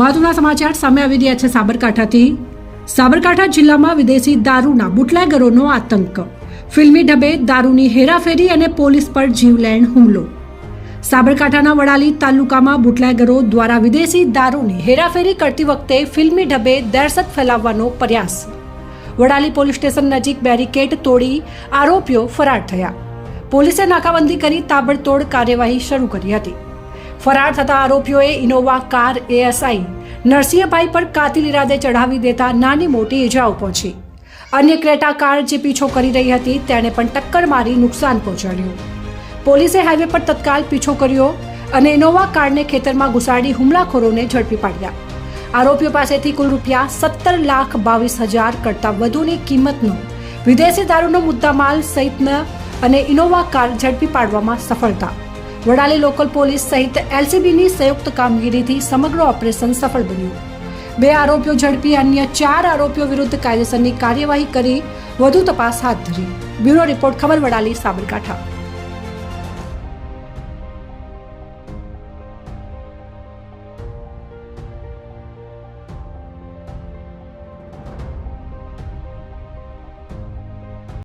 મહત્વના સમાચાર સામે આવી રહ્યા છે સાબરકાંઠાથી. સાબરકાંઠા જિલ્લામાં વિદેશી દારૂના બુટલેગરોનો આતંક. ફિલ્મી ઢબે દારૂની હેરાફેરી અને પોલીસ પર જીવલેણ હુમલો. સાબરકાંઠાના વડાલી તાલુકામાં બુટલેગરો દ્વારા વિદેશી દારૂની હેરાફેરી કરતી વખતે ફિલ્મી ઢબે દહેશત ફેલાવવાનો પ્રયાસ. વડાલી પોલીસ સ્ટેશન નજીક બેરિકેડ તોડી આરોપીઓ ફરાર થયા. પોલીસે નાકાબંધી કરી તાબડતોડ કાર્યવાહી શરૂ કરી હતી. ફરાર થતા આરોપીઓએ ઇનોવા કાર એએસઆઈ નરસિંહભાઈ પર કાતિલ ઇરાદે ચઢાવી દેતા નાની મોટી ઇજાઓ પહોંચી. અન્ય ક્રેટા કાર જે પીછો કરી રહી હતી, તેણે પણ ટક્કર મારી નુકસાન પહોંચાડ્યું. પોલીસે હાઈવે પર તત્કાલ પીછો કર્યો અને ઇનોવા કારને ખેતરમાં ઘુસાડી હુમલાખોરોને ઝડપી પાડ્યા. આરોપીઓ પાસેથી કુલ રૂપિયા સત્તર લાખ બાવીસ હજાર કરતાં વધુની કિંમતનો વિદેશી દારૂનો મુદ્દામાલ સહિતના અને ઇનોવા કાર ઝડપી પાડવામાં સફળતા વડાલી લોકલ પોલીસ સહિત એલસીબીની સંયુક્ત કામગીરીથી સમગ્ર ઓપરેશન સફળ બન્યું. બે આરોપીઓ ઝડપી, અન્ય ચાર આરોપીઓ વિરુદ્ધ કાયદેસરની કાર્યવાહી કરી વધુ તપાસ હાથ ધરી. બ્યુરો રિપોર્ટ, ખબર વડાલી, સાબરકાંઠા.